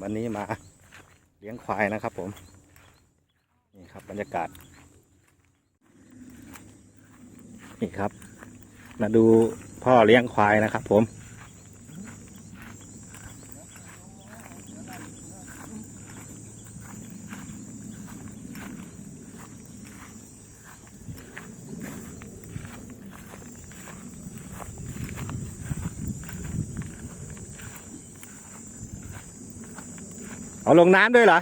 วันนี้มาเลี้ยงควายนะครับผมนี่ครับบรรยากาศนี่ครับ มาดูพ่อเลี้ยงควายนะครับผม เอาลงน้ำด้วยเหรอ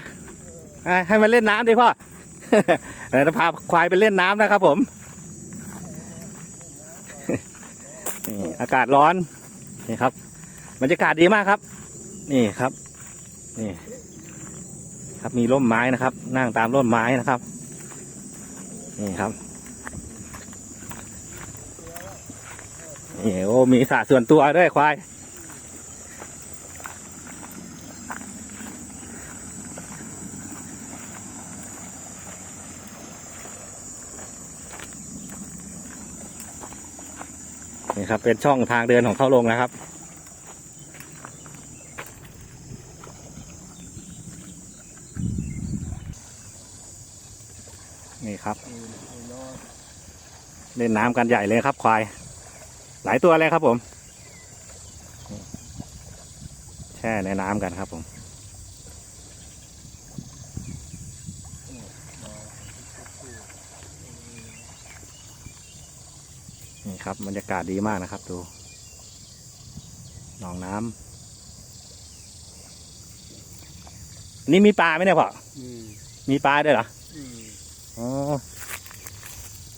ให้ให้มันเล่นน้ำดิพ่อเดี๋ยวจะพาควายไปเล่นน้ำนะครับผมนี่อากาศร้อนนี่ครับบรรยากาศดีมากครับ นี่ครับนี่ครับมีร่มไม้นะครับ นั่งตามร่มไม้นะครับ นี่ครับนี่โอ้มีสระส่วนตัวด้วยควาย นี่ครับ เป็นช่องทางเดินของเข้าลงนะครับ นี่ครับ เล่นน้ำกันใหญ่เลยครับควาย หลายตัวเลยครับผม แช่ในน้ำกันครับผม นี่ ครับบรรยากาศดีมากนะครับดูหนองน้ำนี่มีปลาไหมเนี่ยพ่ออืมมีปลาด้วยเหรออืมอ๋อ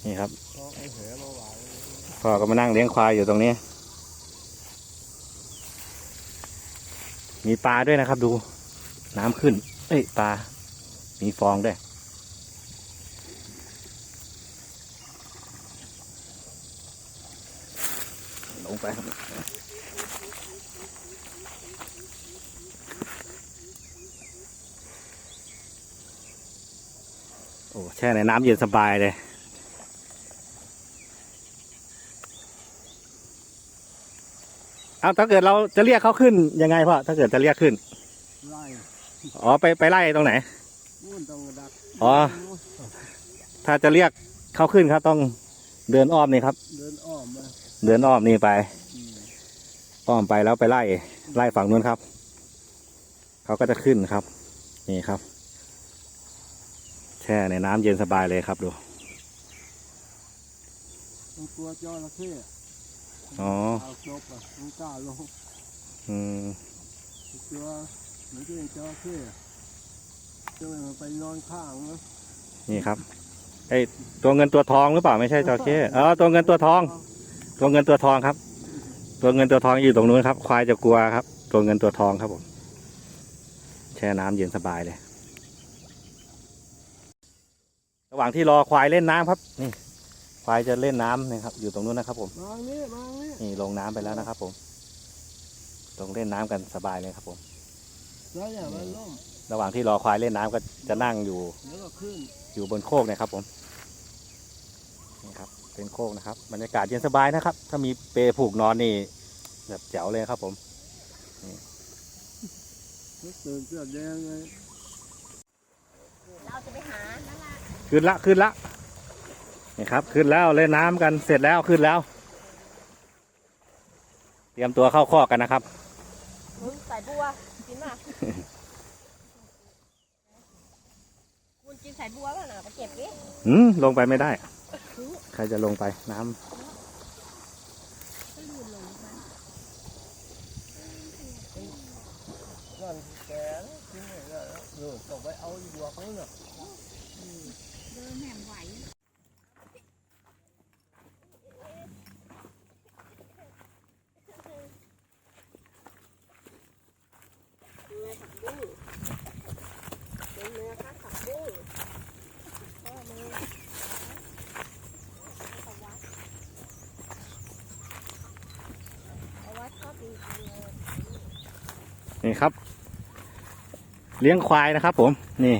นี่ครับเอาไอ้เหมาหวานพ่อก็มานั่งเลี้ยงควายอยู่ตรงนี้ มีปลาด้วยนะครับ ดู น้ำขึ้น เอ้ยปลา มีฟองด้วย ลงไปครับโอ้แช่ในน้ำเย็นสบายเลยเอาถ้าเกิดเราจะเรียกเขาขึ้นยังไงพ่อถ้าเกิดจะเรียกขึ้นไล่อ๋อไปไปไล่ตรงไหนนู่นต้องดักอ๋อถ้าจะเรียกเขาขึ้นครับต้องเดินอ้อมนี่ครับ เดินอ้อมมา เดินอ้อมนี่ไปอืมอ้อมไปแล้วไปไล่ไล่ฝั่งนู้นครับ เขาก็จะขึ้นครับ นี่ครับ แช่ในน้ำเย็นสบายเลยครับดูตรงตัวจระเข้อ๋อเอาจบอะมันกล้าลงอืมตัวเหมือนเป็นจระเข้เจอมันไปนอนข้างนะนี่ครับไอตัวเงินตัวทองหรือเปล่าไม่ใช่จระเข้เออตัวเงินตัวทอง ตัวเงินตัวทองครับ ตัวเงินตัวทองอยู่ตรงนู้นครับ ควายจะกลัวครับ ตัวเงินตัวทองครับผมแช่น้ำเย็นสบายเลย ระหว่างที่รอควายเล่นน้ำครับ นี่ ควายจะเล่นน้ำนะครับ อยู่ตรงนู้นนะครับ ผมมานี่มานี่นี่ลงน้ำไปแล้วนะครับ ผมลงเล่นน้ำกันสบายเลยครับ ผมแล้วอย่ามันล่มระหว่างที่รอควายเล่นน้ำก็จะนั่งอยู่แล้วก็ขึ้นอยู่บนโคกเนะครับ ผมนี่ครับ เป็นโคกนะครับบรรยากาศเย็นสบายนะครับ ถ้ามีเปลผูกนอนนี่แบบแจ๋วเลยครับผมตื่นเสื้อแดงเลยเราจะไปหานั่นละขึ้นละขึ้นละนี่ครับ ขึ้นแล้วเล่นน้ำกันเสร็จแล้วขึ้นแล้ว เตรียมตัวเข้าคอกกันนะครับมึงใส่บัวกินมาคุณกินใส่บัวป่ะน่ะไปเก็บดิอืมลงไปไม่ได้ ใครจะลงไปน้ำนั่นแกนะกินไม่ได้แล้วเออต้องไปเอาอีบัวเขาน่ะเดินแหมไหว ครับ เลี้ยงควายนะครับผมนี่